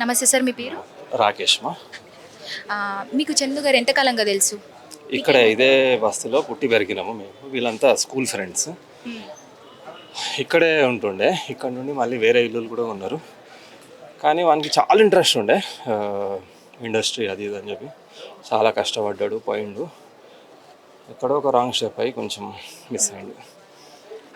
నమస్తే సార్ మీ పేరు? రాకేష్ మా మీకు చందు గారు ఎంతకాలంగా తెలుసు? ఇక్కడ ఇదే బస్సులో పుట్టి పెరిగినాము మేము. వీళ్ళంతా స్కూల్ ఫ్రెండ్స్. ఇక్కడే ఉంటుండే. ఇక్కడ నుండి మళ్ళీ వేరే ఇల్లులు కూడా ఉన్నారు కానీ వానికి చాలా ఇంట్రెస్ట్ ఉండే. ఇండస్ట్రీ అది ఇది అని చెప్పి. చాలా కష్టపడ్డాడు పోయిండు. ఎక్కడో ఒక రాంగ్ స్టెప్ అయ్యి కొంచెం మిస్ అయింది.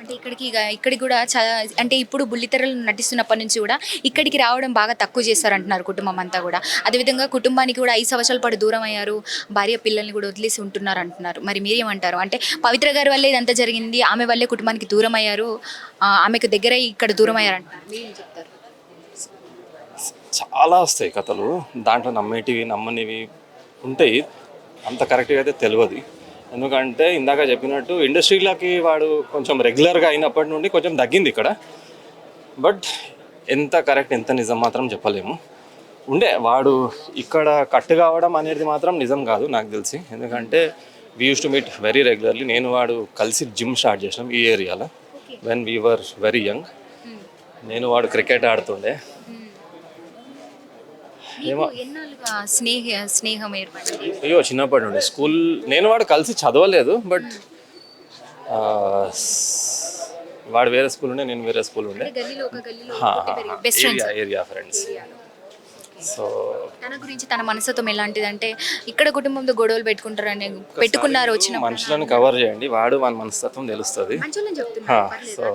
అంటే ఇక్కడికి ఇక ఇక్కడికి కూడా చాలా అంటే ఇప్పుడు బుల్లితెరలు నటిస్తున్నప్పటి నుంచి కూడా ఇక్కడికి రావడం బాగా తక్కువ చేస్తారంటున్నారు కుటుంబం అంతా కూడా. అదేవిధంగా కుటుంబానికి కూడా ఐదు సంవత్సరాల పాటు దూరం అయ్యారు భార్య పిల్లల్ని కూడా వదిలేసి ఉంటున్నారు అంటున్నారు మరి మీరేమంటారు? అంటే పవిత్ర గారి వల్లే ఇదంతా జరిగింది ఆమె వల్లే కుటుంబానికి దూరం అయ్యారు ఆమెకు దగ్గర ఇక్కడ దూరం అయ్యారు అంటున్నారు చెప్తారు? చాలా వస్తాయి కథలు. దాంట్లో నమ్మేటివి నమ్మనివి ఉంటాయి. అంత కరెక్ట్గా అయితే తెలియదు ఎందుకంటే ఇందాక చెప్పినట్టు ఇండస్ట్రీలోకి వాడు కొంచెం రెగ్యులర్గా అయినప్పటి నుండి కొంచెం తగ్గింది ఇక్కడ. బట్ ఎంత కరెక్ట్ ఎంత నిజం మాత్రం చెప్పలేము. ఉండే వాడు ఇక్కడ కట్ కావడం అనేది మాత్రం నిజం కాదు నాకు తెలిసి. ఎందుకంటే we use to meet very regularly నేను వాడు కలిసి జిమ్ స్టార్ట్ చేసినాం ఈ ఏరియాలో. When we were very young నేను వాడు క్రికెట్ ఆడుతుండే. ఎన్నాళ్ళుగా స్నేహ స్నేహం ఏర్పడింది? అయ్యో చిన్నప్పటి నుండి. స్కూల్ నేను వాడు కలిసి చదవలేదు బట్ ఆ, వాడు వేరే స్కూల్ ఉండే నేను వేరే స్కూల్ ఉండే. గల్లీలో ఒక గల్లీలో best area area friends so తన గురించి తన మనస్తత్వం ఎలాంటిదంటే ఇక్కడ కుటుంబంతో గొడవలు పెట్టుకుంటారని పెట్టుకున్నారు వచ్చిన మనుషులను కవర్ చేయండి వాడు మన మనస్తత్వం తెలుస్తుంది. మంచోళ్ళని చెప్తున్నారు సో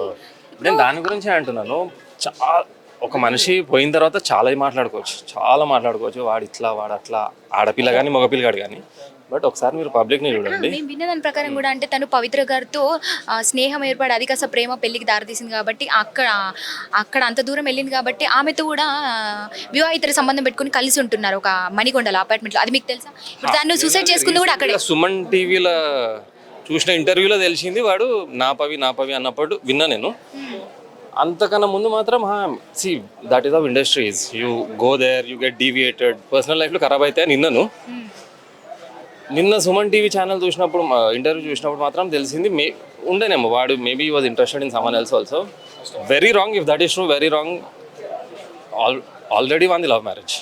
నేను దాని గురించి అంటున్నాను. చాలా ఒక మనిషి పోయిన తర్వాత చాలా మాట్లాడుకోవచ్చు. చాలా మాట్లాడుకోవచ్చు. వాడు ఇట్లా వాడు అట్లా. ఆడపిల్ల కానీ మగపిల్లగాడు కానీ బట్ ఒకసారి మీరు పబ్లిక్ని చూడండి. మేము విన్న దాని ప్రకారం కూడా అంటే తను పవిత్ర గారితో స్నేహం ఏర్పడి అది కాస్త ప్రేమ పెళ్ళికి దారితీసింది కాబట్టి అక్కడ అక్కడ అంత దూరం వెళ్ళింది కాబట్టి ఆమెతో కూడా వివాహితర సంబంధం పెట్టుకుని కలిసి ఉంటున్నారు ఒక మణికొండలో అపార్ట్మెంట్లో. అది మీకు తెలుసా? ఇప్పుడు తను సూసైడ్ చేసుకుంది కూడా అక్కడే. సుమన్ టీవీలో చూసిన ఇంటర్వ్యూలో తెలిసింది వాడు నా పవి నా పవి అన్నప్పుడు విన్నా నేను. అంతకన్నా ముందు మాత్రం see that is of industries you go there you get deviated personal లైఫ్లో ఖరాబ్ అయితే నిన్నను. నిన్న సుమన్ టీవీ ఛానల్ చూసినప్పుడు ఇంటర్వ్యూ చూసినప్పుడు మాత్రం తెలిసింది మే ఉండేనేమో. వాడు maybe was interested in someone else also very wrong if that is true very wrong all already one the love marriage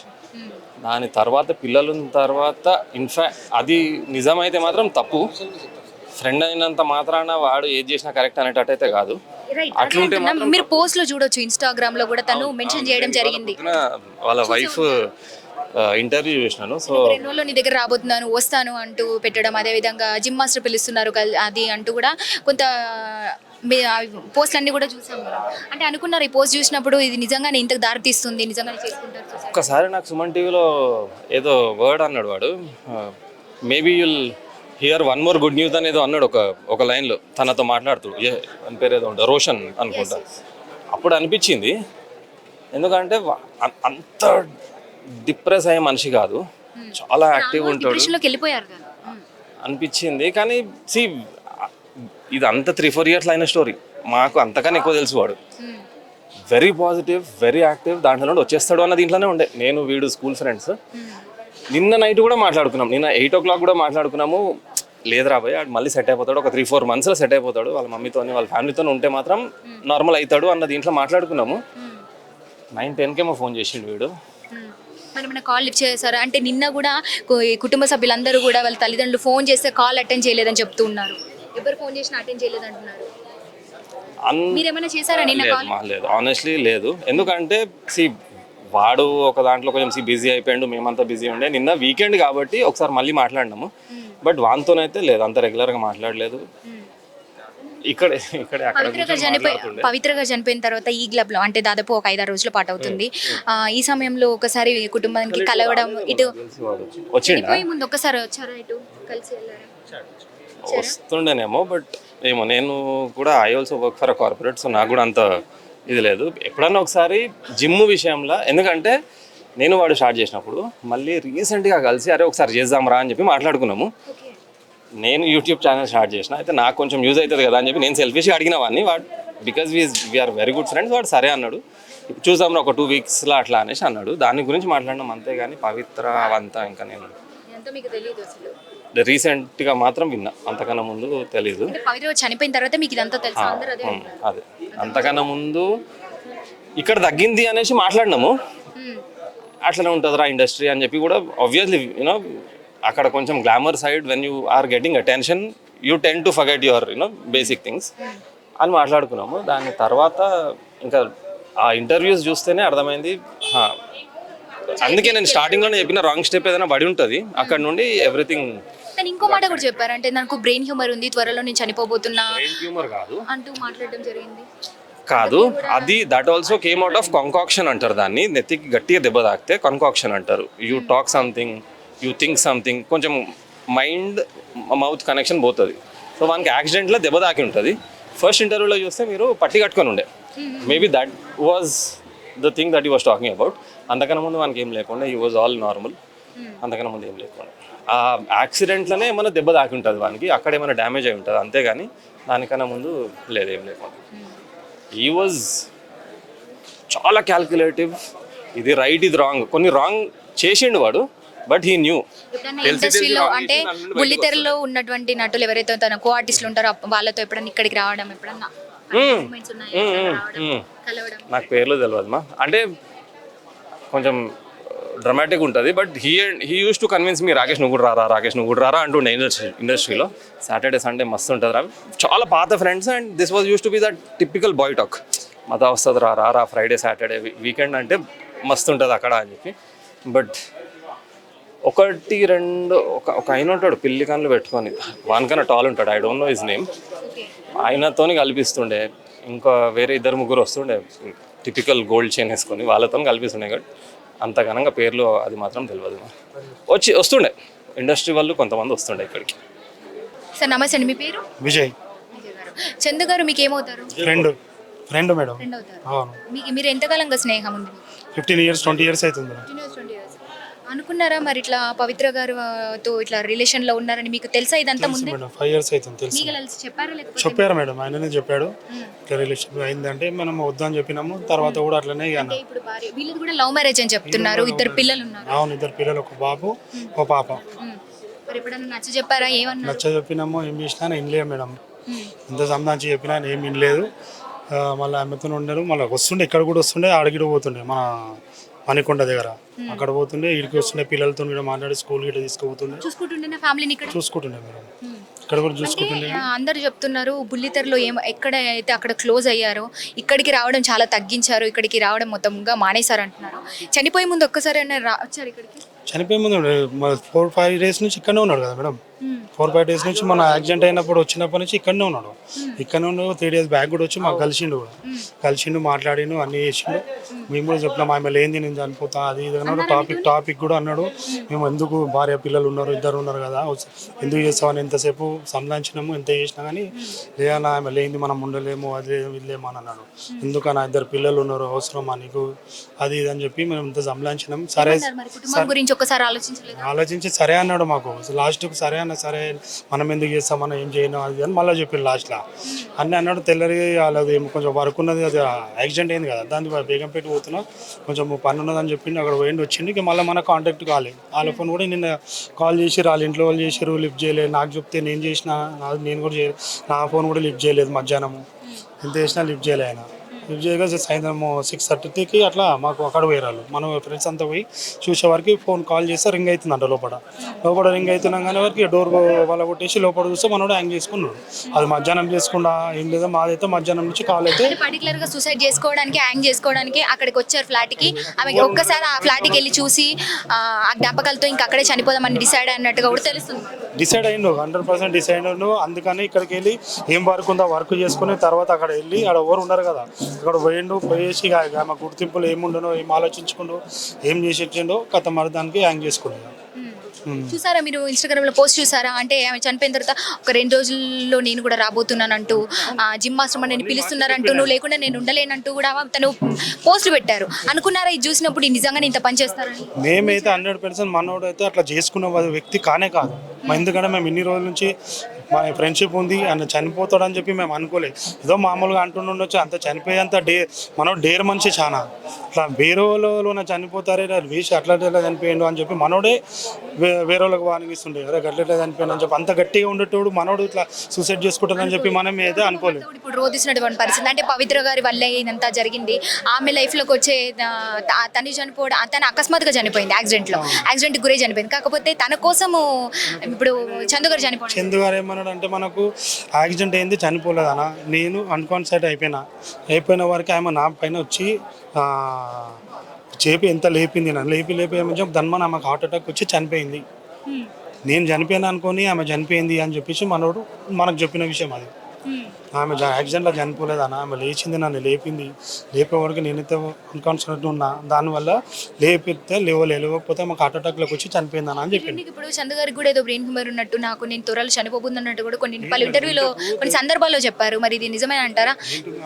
దాని తర్వాత పిల్లలు తర్వాత ఇన్ఫాక్ట్ అది నిజమైతే మాత్రం తప్పు. ఫ్రెండ్ అయినంత మాత్రాన వాడు ఏది చేసినా కరెక్ట్ అనేటట్టయితే కాదు. అట్లుంటే. మీరు పోస్ట్లో చూడొచ్చు ఇన్స్టాగ్రామ్లో కూడా తను మెన్షన్ చేయడం జరిగింది వాళ్ళ వైఫ్ ఇంటర్వ్యూ చూసినాను సో రెండు రోజుల్లో నీ దగ్గర రాబోతున్నాను వస్తాను అంటూ పెట్టడం అదే విధంగా జిమ్ మాస్టర్ పిలుస్తున్నారు అది అంటూ కూడా కొంత పోస్ట్లు అన్ని కూడా చూసాం అంటే అనుకున్నారు ఈ పోస్ట్ చూసినప్పుడు ఇది నిజంగానే ఇంతకు దారి తీస్తుంది నిజంగానే చేసుకుంటారు suicide. ఒక్కసారి నాకు సుమన్ టీవీలో ఏదో వర్డ్ అన్నాడు వాడు maybe you'll hear one more good news అనేది అన్నాడు ఒక ఒక లైన్లో. తనతో మాట్లాడుతూ. ఏ అని పేరు ఏదో ఉంటుంది రోషన్ అనుకుంటా. అప్పుడు అనిపించింది ఎందుకంటే అంత డిప్రెస్ అయ్యే మనిషి కాదు. చాలా యాక్టివ్ ఉంటాడు. ఉమ్. అనిపించింది కానీ సి ఇది అంత త్రీ ఫోర్ ఇయర్స్ అయిన స్టోరీ మాకు అంతకన్నా ఎక్కువ తెలుసు వాడు. వెరీ పాజిటివ్ వెరీ యాక్టివ్ దాంట్లో నుండి వచ్చేస్తాడు అన్న దీంట్లోనే ఉండే. నేను వీడు స్కూల్ ఫ్రెండ్స్ నిన్న నైట్ కూడా మాట్లాడుకున్నాం. నిన్న ఎయిట్ ఓ క్లాక్ కూడా మాట్లాడుకున్నాము. లేదురా భయ్ ఆడు మళ్ళీ సెట్ అయిపోతాడు. ఒక త్రీ ఫోర్ మంత్స్లో సెట్ అయిపోతాడు. వాళ్ళ మమ్మీతో వాళ్ళ ఫ్యామిలీతో ఉంటే మాత్రం నార్మల్ అవుతాడు అన్న దీంట్లో మాట్లాడుకున్నాము. నైన్ టెన్కేమో ఫోన్ చేసిండు వీడు. ఉమ్. మరి మన కాల్ లిఫ్ట్ చేశారు? అంటే నిన్న కూడా కుటుంబ సభ్యులందరూ కూడా వాళ్ళ తల్లిదండ్రులు ఫోన్ చేస్తే కాల్ అటెండ్ చేయలేదని చెప్తూ ఉన్నారు. ఎవరు ఫోన్ చేసినా అటెండ్ చేయలేదు అంటున్నారు అన్ మీరు ఏమైనా చేశారా నిన్న లేదు లేదు. ఆనెస్ట్లీ లేదు. ఎందుకంటే సి వాడు ఒక దాంట్లో కొంచెం సి బిజీ అయిపోయాడు మేమంతా బిజీ ఉండే. నిన్న వీకెండ్ కాబట్టి ఒకసారి మళ్ళీ మాట్లాడినాము. బట్ వానితోనైతే లేదు అంత రెగ్యులర్గా మాట్లాడలేదు. ఇక్కడ ఇక్కడ అక్కడ పవిత్ర గారు చనిపోయి పవిత్ర గారు చనిపోయిన తర్వాత ఈ క్లబ్లో అంటే దాదాపు ఒక ఐదారు రోజుల పాటు అవుతుంది. ఈ సమయంలో ఒకసారి కుటుంబానికి కలవడం ఇటు వచ్చిండా. ముందు ఒకసారి వచ్చారా ఇటు? కలిసి వస్తుండేనేమో బట్ ఏమో నేను కూడా I also work for corporate so నాకు కూడా అంత ఇది లేదు. ఎప్పుడన్నా ఒకసారి జిమ్ విషయంలో ఎందుకంటే నేను వాడు స్టార్ట్ చేసినప్పుడు మళ్ళీ రీసెంట్గా కలిసి అరే ఒకసారి చేద్దాంరా అని చెప్పి మాట్లాడుకున్నాము. నేను యూట్యూబ్ ఛానల్ స్టార్ట్ చేసిన అయితే నాకు కొంచెం యూజ్ అవుతుంది కదా అని చెప్పి నేను సెల్ఫిష్గా అడిగిన వాడిని వాడు because we we are very good friends వాడు సరే అన్నాడు. చూసాం ఒక టూ వీక్స్లో అట్లా అనేసి అన్నాడు. దాని గురించి మాట్లాడినాం అంతేగాని పవిత్ర అవంతా ఇంకా నేను. రీసెంట్గా మాత్రం విన్నా. అంతకన్నా ముందు తెలీదు. పవిత్ర చనిపోయిన తర్వాత మీకు ఇదంతా తెలుసు? అందరూ అదే అంతకన్నా ముందు ఇక్కడ తగ్గింది అనేసి మాట్లాడినాము. అట్లనే ఉంటుందిరా ఇండస్ట్రీ అని చెప్పి కూడా ఆబ్వియస్లీ యూనో అక్కడ కొంచెం glamour side when you are getting attention you tend to forget your you know basic things అని మాట్లాడుకున్నాము. దాని తర్వాత ఇంకా ఆ ఇంటర్వ్యూస్ చూస్తేనే అర్థమైంది. అందుకే నేను స్టార్టింగ్లోనే చెప్పిన రాంగ్ స్టెప్ ఏదైనా పడి ఉంటుంది. అక్కడ నుండి ఎవ్రీథింగ్ కానీ ఇంకో మాట కూడా చెప్పారు. అంటే నాకు బ్రెయిన్ హ్యూమర్ ఉంది త్వరలో నేను చనిపోబోతున్నా హ్యూమర్ కాదు. అంటూ మాట్లాడడం జరిగింది. కాదు. అది that also came out of concussion అంటారు దాన్ని. నెత్తికి గట్టిగా దెబ్బ తాకితే కాంకాక్షన్ అంటారు. You talk something you think something కొంచెం మైండ్ మౌత్ కనెక్షన్ పోతుంది. సో మనకి యాక్సిడెంట్లో దెబ్బ తాకి ఉంటుంది. ఫస్ట్ ఇంటర్వ్యూలో చూస్తే మీరు పట్టి కట్టుకొని ఉండే. Maybe that was the thing that you was talking about అంతకన్నా ముందు మనకి ఏం లేకుండా యూ వాజ్ ఆల్ నార్మల్ అంతకన్నా ముందు ఏం లేకుండా. ఆ యాక్సిడెంట్లోనే ఏమైనా దెబ్బ తాకి ఉంటుంది వానికి అక్కడ ఏమైనా డ్యామేజ్ అయి ఉంటుంది అంతేగాని దానికన్నా ముందు లేదు ఏం లేకుండా. ఈ వాజ్ చాలా క్యాల్కులేటివ్ ఇది రైట్ ఇది రాంగ్ కొన్ని రాంగ్ చేసిండు వాడు బట్ హీ న్యూ ఇండస్ట్రీలో అంటే బుల్లితెరలో ఉన్నటువంటి నటులు ఎవరైతే తన కో ఆర్టిస్టులు ఉంటారో వాళ్ళతో ఎప్పుడన్నా ఇక్కడికి రావడం ఎప్పుడన్నా moments ఉన్నాయా? ఎప్పుడన్నా రావడం, కలవడం? నాకు పేర్లు తెలియదు మా అంటే కొంచెం డ్రమాటిక్ ఉంటుంది. But he he use to convince me Rakesh నువ్వు కూడా రారా రాకేష్ నువ్వు కూడా రారా అంటుండే ఇండస్ట్రీ ఇండస్ట్రీలో సాటర్డే సండే మస్తు ఉంటుంది రా. చాలా పాత friends and this was use to be that typical boy talk మత వస్తుంది రా రా ఫ్రైడే సాటర్డే వీకెండ్ అంటే మస్తు ఉంటుంది అక్కడ అని చెప్పి. బట్ ఒకటి రెండు ఒక ఒక ఆయన ఉంటాడు పిల్లి కన్నులు పెట్టుకొని. వానికన్నా టాల్ ఉంటాడు I don't know his name ఆయనతోని కల్పిస్తుండే. ఇంకా వేరే ఇద్దరు ముగ్గురు వస్తుండే. టిపికల్ గోల్డ్ చైన్ వేసుకొని వాళ్ళతో కల్పిస్తుండే కాబట్టి అంత ఘనంగా పేర్లు అది మాత్రం తెలియదు వచ్చి వస్తుండే. ఇండస్ట్రీ వాళ్ళు కొంతమంది వస్తుండే ఇక్కడికి. సార్ నమస్తే అండి. మీ పేరు? విజయ్. విజయ్ గారు. చందు గారు మీకు ఏమవుతారు ఫ్రెండ్. Friend madam. ఫ్రెండ్ అవుతారు. మీకు మీరు ఎంతకాలంగా స్నేహం ఉంది? ఫిఫ్టీన్ ఇయర్స్ ట్వంటీ ఇయర్స్ అవుతుంది మేడం. అనుకున్నారా మరి ఇట్లా పవిత్ర గారు ఆ, తో ఇట్లా రిలేషన్లో ఉన్నారని మీకు తెలుసా ఇదంతా ముందే? మేడం. ఫైవ్ ఇయర్స్ అవుతుంది తెలుసు. మీకు కలిసి చెప్పారా లేకపోతే? చెప్పారు మేడం. ఆయననే చెప్పాడు. ఇట్లా రిలేషన్ అయిందంటే మనం వద్దని చెప్పినాము. తర్వాత కూడా అట్లనే ఇక అన్నాం. ఇప్పుడు భార్య వీళ్ళది కూడా లవ్ మ్యారేజ్ అని చెప్తున్నారు. ఇద్దరు పిల్లలు ఉన్నారు అవును ఇద్దరు పిల్లలు ఒక బాబు ఒక పాప. ఉమ్. మరి ఎప్పుడన్నా నచ్చ చెప్పారా? ఏమన్నారు? నచ్చ చెప్పినాము ఏం చేసినా వినలేదు మేడం. ఉమ్. ఎంత సంబంధించి చెప్పినా ఆయన ఏం వినలేదు ఆ, మళ్ళీ ఆమెతో ఉండరు. మళ్ళీ వస్తుండే ఇక్కడ కూడా వస్తుండే ఆడికి కూడా పోతుండే. మన మణికొండ దగ్గర. అక్కడ పోతుండే ఇడికి వస్తుండే పిల్లలతో కూడా మాట్లాడి స్కూల్ గిట్ట తీసుకుపోతుండే. చూసుకుంటుండే ఫ్యామిలీని ఇక్కడ? చూసుకుంటుండే మేడం. ఇక్కడ కూడా చూసుకుంటుండే. అందరూ చెప్తున్నారు బుల్లితెరలో ఏం ఎక్కడ అయితే అక్కడ క్లోజ్ అయ్యారో ఇక్కడికి రావడం చాలా తగ్గించారు ఇక్కడికి రావడం మొత్తంగా మానేశారు అంటున్నారు. చనిపోయే ముందు ఒక్కసారి వచ్చారు ఇక్కడికి? చనిపోయే ముందు ఫోర్ ఫైవ్ డేస్ నుంచి ఇక్కడనే ఉన్నాడు కదా మేడం. ఫోర్ ఫైవ్ డేస్ నుంచి మన యాక్సిడెంట్ అయినప్పుడు వచ్చినప్పటి నుంచి ఇక్కడనే ఉన్నాడు. ఇక్కడనే ఉన్నాడు త్రీ డేస్ బ్యాక్ కూడా వచ్చి మాకు కలిసిండు కూడా. కలిసిండు మాట్లాడిండు అన్నీ చేసిండు. మేము కూడా చెప్పినాం ఆమె లేనిది నేను చనిపోతా అది ఇది అన్నాడు. టాపిక్ టాపిక్ కూడా అన్నాడు. మేము ఎందుకు భార్య పిల్లలు ఉన్నారు ఇద్దరు ఉన్నారు కదా ఎందుకు చేస్తామని ఎంతసేపు సంలాంచినాము ఎంత చేసినా కానీ లేదన్నా ఆమె లేనిది మనం ఉండలేము అది లేదు, ఇది లేము అని అన్నాడు. ఎందుకన్నా ఇద్దరు పిల్లలు ఉన్నారు అవసరమా నీకు? అది ఇది అని చెప్పి మేము ఇంత సంలాంచినాం. సరే గురించి? ఆలోచించి సరే అన్నాడు మాకు. లాస్ట్కి సరే అన్న సరే మనం ఎందుకు చేస్తాం మనం ఏం చేయను అది అని మళ్ళీ చెప్పింది లాస్ట్లో అన్నీ అన్నాడు తెల్లరి వాళ్ళది కొంచెం వర్క్ ఉన్నది అది యాక్సిడెంట్ అయింది కదా దాన్ని బేగంపేట పోతున్నా కొంచెం పని ఉన్నదని చెప్పిండు అక్కడ పోయిండి వచ్చిండు ఇక మళ్ళీ మన కాంటాక్ట్ కాలేదు వాళ్ళ ఫోన్ కూడా నిన్న కాల్ చేసి వాళ్ళ ఇంట్లో వాళ్ళు చేసారు లిఫ్ట్ చేయలేదు నాకు చెప్తే నేను చేసిన నేను కూడా చేయలేదు నా ఫోన్ కూడా లిఫ్ట్ చేయలేదు మధ్యాహ్నము. ఎంత చేసినా లిఫ్ట్ చేయలే ఆయన. చేయగా సాయంత్రం సిక్స్ థర్టీకి అట్లా మాకు అక్కడ పోయారు మనం ఫ్రెండ్స్ అంతా పోయి చూసే వరకు ఫోన్ కాల్ చేస్తే రింగ్ అవుతుందంట లోపల. లోపల రింగ్ అవుతున్నాం కానీ వరకు డోర్ వాళ్ళ కొట్టేసి లోపల చూస్తే మనోడు హ్యాంగ్ చేసుకున్నాడు. అది మధ్యాహ్నం చేసుకుండా ఏం లేదా మాదైతే మధ్యాహ్నం నుంచి కాల్ అయితే పర్టికులర్గా సూసైడ్ చేసుకోవడానికి హ్యాంగ్ చేసుకోవడానికి అక్కడికి వచ్చారు ఫ్లాట్కి. ఆమె ఒక్కసారి ఆ ఫ్లాట్కి వెళ్ళి చూసి ఆ జ్ఞాపకాలతో ఇంకా అక్కడే చనిపోదామని డిసైడ్ అన్నట్టుగా కూడా తెలుస్తుంది. డిసైడ్ అయ్యిండు హండ్రెడ్ పర్సెంట్ డిసైడ్ అయ్యిండు అందుకని ఇక్కడికి వెళ్ళి ఏం వర్క్ ఉందో వర్క్ చేసుకుని తర్వాత అక్కడ వెళ్ళి అక్కడ ఎవరు ఉండరు కదా. అక్కడ పోయిండు పోయేసి ఇక ఆమె గుర్తింపులు ఏముండనో ఏం ఆలోచించుకుండో ఏం చేసి వచ్చిండో కథ మరి దానికి హ్యాంగ్ చేసుకున్నాడు చూసారా మీరు ఇన్స్టాగ్రామ్లో పోస్ట్ చూసారా? అంటే ఆమె చనిపోయిన తర్వాత ఒక రెండు రోజుల్లో నేను కూడా రాబోతున్నానంటూ ఆ, జిమ్ మాస్టర్ నేను పిలుస్తున్నారంటూ నువ్వు లేకుండా నేను ఉండలేనంటూ కూడా తను పోస్ట్ పెట్టారు. అనుకున్నారా ఇది చూసినప్పుడు నిజంగా ఇంత పని చేస్తారని? మేమైతే హండ్రెడ్ పర్సెంట్ మనోడు అయితే అట్లా చేసుకున్న వ్యక్తి కానే కాదు. మా ఎందుకంటే మేము ఇన్ని రోజుల నుంచి మా ఫ్రెండ్షిప్ ఉంది ఆయన చనిపోతాడని చెప్పి మేము అనుకోలేదు. ఏదో మామూలుగా అంటుండొచ్చు అంత చనిపోయేంత డే మనం డేర్ మనిషి చాలా ఇట్లా వేరే వాళ్ళలోన చనిపోతారే వేసి అట్లా చనిపోయిండు అని చెప్పి మనోడే వేరే వాళ్ళకి వానిగిస్తుండే అరే గట్ల ఇట్లా చనిపోయాడు అని చెప్పి అంత గట్టిగా ఉండేటోడు మనోడు ఇట్లా సూసైడ్ చేసుకుంటాడని చెప్పి మనం ఏదో అనుకోలేదు. ఇప్పుడు రోధిస్తున్నటువంటి పరిస్థితి అంటే పవిత్ర గారి వల్లే ఇదంతా జరిగింది. ఆమె లైఫ్లోకి వచ్చే తను చనిపోవడం తను అకస్మాత్తుగా చనిపోయింది యాక్సిడెంట్లో యాక్సిడెంట్ గురై చనిపోయింది. కాకపోతే తన కోసము ఇప్పుడు చందు గారు చనిపోవడం. చందు గారు ఏమన్నాడు అంటే మనకు యాక్సిడెంట్ అయింది చనిపోలేదన్న నేను అన్కాన్సైట్ అయిపోయినా. అయిపోయిన వరకు ఆమె నా పైన వచ్చి చేపి ఎంత లేపింది నన్ను లేపి లేపి ఏమని చెప్పి ధన్మన్ ఆమెకు హార్ట్ అటాక్ వచ్చి చనిపోయింది. నేను చనిపోయాను అనుకొని ఆమె చనిపోయింది అని చెప్పేసి మనోడు మనకు చెప్పిన విషయం అది. ఆమె యాక్సిడెంట్లో చనిపోలేదన్న ఆమె లేచింది నన్ను లేపింది. లేపే వరకు నేనైతే అన్కాన్షియస్ ఉన్నా. దానివల్ల లేపితే లేవలే లేవకపోతే మాకు హార్ట్ అటాక్లోకి వచ్చి చనిపోయిందన్న అని చెప్పింది. ఇప్పుడు చందు గారికి కూడా ఏదో బ్రెయిన్ హ్యూమర్ ఉన్నట్టు నాకు నేను త్వరలో చనిపోబోతున్నట్టు కూడా కొన్ని పలు ఇంటర్వ్యూలో కొన్ని సందర్భాల్లో చెప్పారు. మరి ఇది నిజమే అంటారా?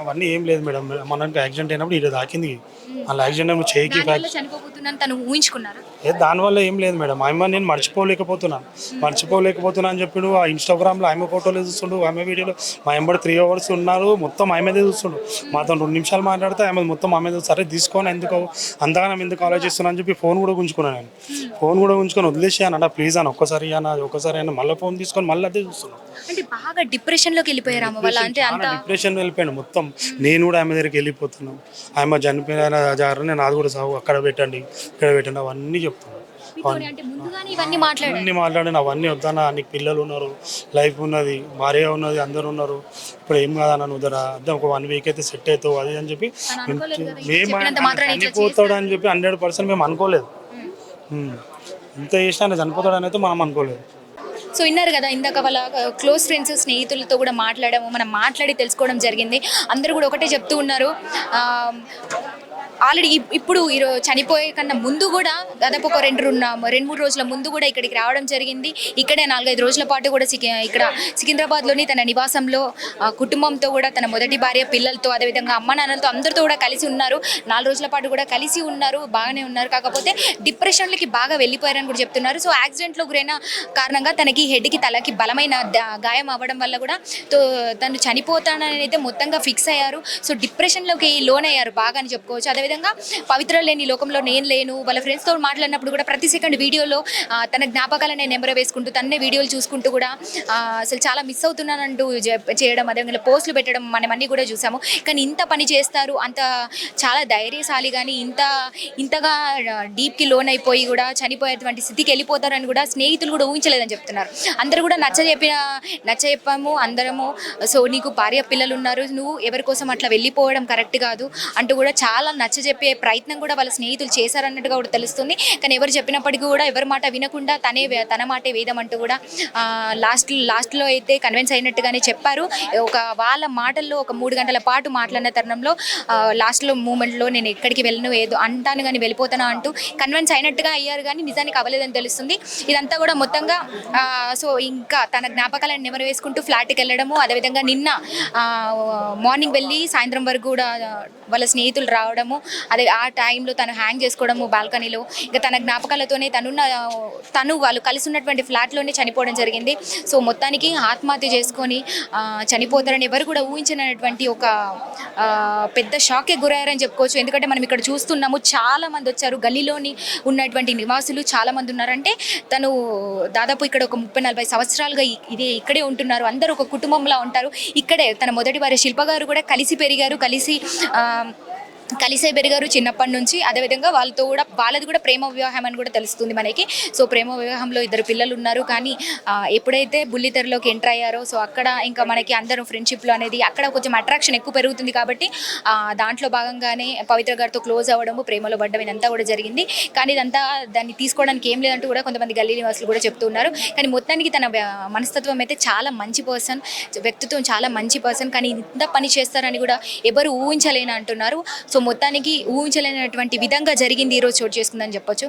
అవన్నీ ఏం లేదు మేడం. మనకి యాక్సిడెంట్ అయినప్పుడు ఇది తాకింది అలా యాక్సిడెంట్ చేయికి దానివల్ల చనిపోబోతున్నాను తను ఊహించుకున్నారా? ఏ దానివల్ల ఏం లేదు మేడం. ఆమె నేను మర్చిపోలేకపోతున్నాను మర్చిపోలేకపోతున్నా అని చెప్పి ఆ ఇన్స్టాగ్రామ్లో ఆమె ఫోటోలు చూస్తుండు ఆమె వీడియోలు మా ఎంబడి త్రీ అవర్స్ ఉన్నారు మొత్తం ఆమెదే చూస్తుండు. మాతో రెండు నిమిషాలు మాట్లాడితే ఆమె మొత్తం ఆమె సరే తీసుకొని ఎందుకు అంతగానం ఎందుకు ఆలోచిస్తున్నా అని చెప్పి ఫోన్ కూడా ఉంచుకున్నాను నేను. ఫోన్ కూడా ఉంచుకొని వదిలేసాను అన్న ప్లీజ్ అని ఒక్కసారి అన్న ఒక్కసారి అన్న మళ్ళీ ఫోన్ తీసుకొని మళ్ళీ అదే చూస్తున్నాను అంటే బాగా డిప్రెషన్లోకి వెళ్ళిపోయారు ఆమె అంటే అంత డిప్రెషన్ వెళ్ళిపోయాను మొత్తం. నేను కూడా ఆమె దగ్గరికి వెళ్ళిపోతున్నాను. ఆమె చనిపోయిన జాగ్రత్త నాది కూడా సాగు అక్కడ పెట్టండి ఇక్కడ పెట్టండి అవన్నీ చెప్తాను మీతోని అంటే ముందుగానే ఇవన్నీ మాట్లాడారు. అన్ని మాట్లాడిన అవన్నీ వద్దన్నా నీకు పిల్లలు ఉన్నారు లైఫ్ ఉన్నది భార్య ఉన్నది అందరు ఉన్నారు. ఇప్పుడు ఏం కాదన్న నువ్వు ధర అదే ఒక వన్ వీక్ అయితే సెట్ అవుతావు అది అని చెప్పి మేము చనిపోతాడు అని చెప్పి హండ్రెడ్ పర్సెంట్ మేము అనుకోలేదు. ఇంత చేసినా చనిపోతాడని అయితే మనం అనుకోలేదు. సో విన్నారు కదా ఇందాక వాళ్ళ క్లోజ్ ఫ్రెండ్స్ స్నేహితులతో కూడా మాట్లాడము మనం మాట్లాడి తెలుసుకోవడం జరిగింది. అందరూ కూడా ఒకటే చెప్తూ ఉన్నారు. ఆల్రెడీ ఇప్పుడు ఈరో- చనిపోయే కన్నా ముందు కూడా దాదాపు ఒక రెండు రెండు మూడు రోజుల ముందు కూడా ఇక్కడికి రావడం జరిగింది. ఇక్కడే నాలుగైదు రోజుల పాటు కూడా ఇక్కడ సికింద్రాబాద్లోని తన నివాసంలో కుటుంబంతో కూడా తన మొదటి భార్య పిల్లలతో అదేవిధంగా అమ్మ నాన్నలతో అందరితో కూడా కలిసి ఉన్నారు. నాలుగు రోజుల పాటు కూడా కలిసి ఉన్నారు బాగానే ఉన్నారు. కాకపోతే డిప్రెషన్లకి బాగా వెళ్ళిపోయారని కూడా చెప్తున్నారు. సో యాక్సిడెంట్లో గురైన కారణంగా తనకి హెడ్కి తలకి బలమైన గాయం అవ్వడం వల్ల కూడా తో తను చనిపోతానని అయితే మొత్తంగా ఫిక్స్ అయ్యారు. సో డిప్రెషన్లోకి లోన్ అయ్యారు బాగా అని చెప్పుకోవచ్చు. అదేవిధంగా పవిత్ర లేని లోకంలో నేను లేను వాళ్ళ ఫ్రెండ్స్తో మాట్లాడినప్పుడు కూడా ప్రతి సెకండ్ వీడియోలో తన జ్ఞాపకాలనే నెంబర్ వేసుకుంటూ తన్నే వీడియోలు చూసుకుంటూ కూడా అసలు చాలా మిస్ అవుతున్నానంటూ చేయడం అదేవిధంగా పోస్టులు పెట్టడం మనం అన్నీ కూడా చూసాము. కానీ ఇంత పని చేస్తారు అంత చాలా ధైర్యశాలి కానీ ఇంత ఇంతగా డీప్కి లోన్ అయిపోయి కూడా చనిపోయేటువంటి స్థితికి వెళ్ళిపోతారని కూడా స్నేహితులు కూడా ఊహించలేదని చెప్తున్నారు. అందరూ కూడా నచ్చ చెప్పిన నచ్చ చెప్పాము అందరము. సో నీకు భార్య పిల్లలు ఉన్నారు నువ్వు ఎవరి కోసం అట్లా వెళ్ళిపోవడం కరెక్ట్ కాదు అంటూ కూడా చాలా నచ్చ చెప్పే ప్రయత్నం కూడా వాళ్ళ స్నేహితులు చేశారన్నట్టుగా కూడా తెలుస్తుంది. కానీ ఎవరు చెప్పినప్పటికీ కూడా ఎవరి మాట వినకుండా తనే తన మాటే వేదం అంటూ కూడా లాస్ట్ లాస్ట్లో అయితే కన్విన్స్ అయినట్టుగానే చెప్పారు. ఒక వాళ్ళ మాటల్లో ఒక మూడు గంటల పాటు మాట్లాడిన తరుణంలో లాస్ట్లో మూమెంట్లో నేను ఎక్కడికి వెళ్ళను ఏదో అంటాను కానీ వెళ్ళిపోతాను అంటూ కన్విన్స్ అయినట్టుగా అయ్యారు కానీ నిజానికి అవ్వలేదని తెలుస్తుంది. ఇదంతా కూడా మొత్తంగా సో ఇంకా తన జ్ఞాపకాలను నెమరు వేసుకుంటూ ఫ్లాట్కి వెళ్ళడము అదేవిధంగా నిన్న మార్నింగ్ వెళ్ళి సాయంత్రం వరకు కూడా వాళ్ళ స్నేహితులు రావడము అదే ఆ టైంలో తను హ్యాంగ్ చేసుకోవడము బాల్కనీలో ఇంకా తన జ్ఞాపకాలతోనే తనున్న తను వాళ్ళు కలిసి ఉన్నటువంటి ఫ్లాట్లోనే చనిపోవడం జరిగింది. సో మొత్తానికి ఆత్మహత్య చేసుకొని చనిపోతారని ఎవరు కూడా ఊహించినటువంటి ఒక పెద్ద షాకే గురయ్యారని చెప్పుకోవచ్చు. ఎందుకంటే మనం ఇక్కడ చూస్తున్నాము చాలా మంది వచ్చారు. గల్లీలోని ఉన్నటువంటి నివాసులు చాలా మంది ఉన్నారంటే తను దాదాపు ఇక్కడ ఒక ముప్పై నలభై సంవత్సరాలుగా ఇదే ఇక్కడే ఉంటున్నారు. అందరూ ఒక కుటుంబంలా ఉంటారు. ఇక్కడే తన మొదటి వారి శిల్ప గారు కూడా కలిసి పెరిగారు. కలిసి ఆ, కలిసే పెరిగారు చిన్నప్పటి నుంచి. అదేవిధంగా వాళ్ళతో కూడా వాళ్ళది కూడా ప్రేమ వివాహం అని కూడా తెలుస్తుంది మనకి. సో ప్రేమ వివాహంలో ఇద్దరు పిల్లలు ఉన్నారు. కానీ ఎప్పుడైతే బుల్లితెరలోకి ఎంటర్ అయ్యారో సో అక్కడ ఇంకా మనకి అందరూ ఫ్రెండ్షిప్లో అనేది అక్కడ కొంచెం అట్రాక్షన్ ఎక్కువ పెరుగుతుంది కాబట్టి దాంట్లో భాగంగానే పవిత్ర గారితో క్లోజ్ అవ్వడము ప్రేమలో పడ్డం ఇదంతా కూడా జరిగింది. కానీ ఇదంతా దాన్ని తీసుకోవడానికి ఏం లేదంటూ కూడా కొంతమంది గల్లీ నివాసులు కూడా చెప్తున్నారు కానీ మొత్తానికి తన మనస్తత్వం అయితే చాలా మంచి పర్సన్ వ్యక్తిత్వం చాలా మంచి పర్సన్ కానీ ఇంత పని చేస్తారని కూడా ఎవరు ఊహించలేని అంటున్నారు సో మొత్తానికి ఊహించలేనటువంటి విధంగా జరిగింది ఈరోజు చోటు చేసుకుందని చెప్పొచ్చు.